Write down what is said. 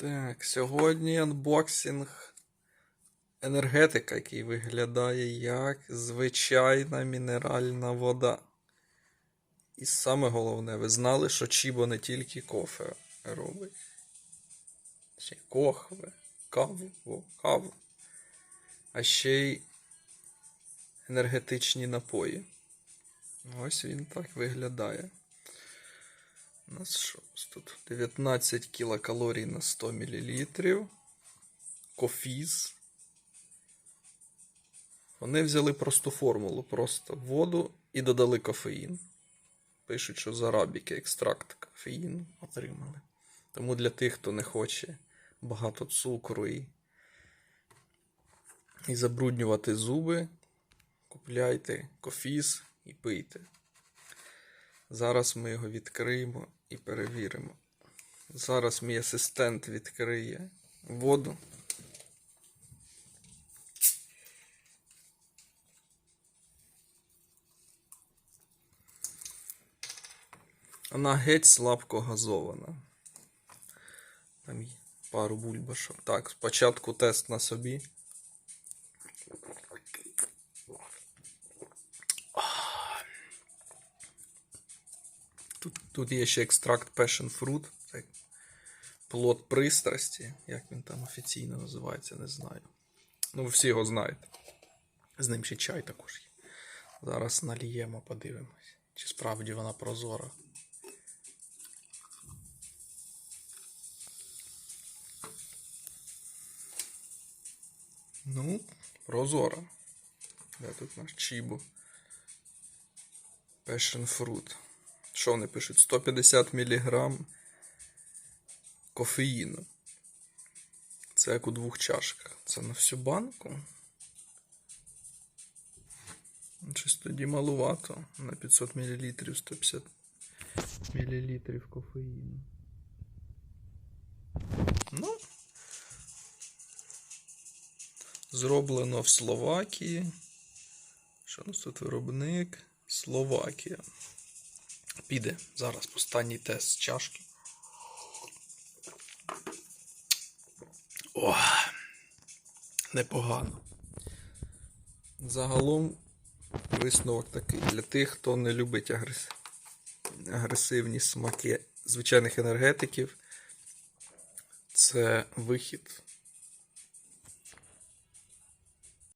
Так, сьогодні анбоксинг енергетика, який виглядає як звичайна мінеральна вода. І саме головне, ви знали, що Чібо не тільки кофе робить. Ще кохве, каву, каву. А ще й енергетичні напої. Ось він так виглядає. У нас що у нас тут 19 кілокалорій на 100 мл. Кофіз. Вони взяли просту формулу, просто воду і додали кофеїн. Пишуть, що з арабіки екстракт кофеїну отримали. Тому для тих, хто не хоче багато цукру і, і забруднювати зуби, купляйте кофіз і пийте. Зараз ми його відкриємо і перевіримо. Зараз мій асистент відкриє воду. Вона геть слабко газована. Там є пару бульбашок. Так, спочатку тест на собі. Тут, тут є ще екстракт Passion Fruit. Це плод пристрасті. Як він там офіційно називається, не знаю. Ну, ви всі його знаєте. З ним ще чай також є. Зараз наліємо, подивимось, чи справді вона прозора. Ну, прозора. Де тут наш чібу? Passion Fruit. Що вони пишуть? 150 мг кофеїну. Це як у двох чашках. Це на всю банку. Щось тоді малувато. На 500 мл 150 мл кофеїну. Ну. Зроблено в Словакії. Що у нас тут виробник? Словакія. Піде зараз останній тест чашки. О, непогано. Загалом висновок такий. Для тих, хто не любить агрес... агресивні смаки звичайних енергетиків, це вихід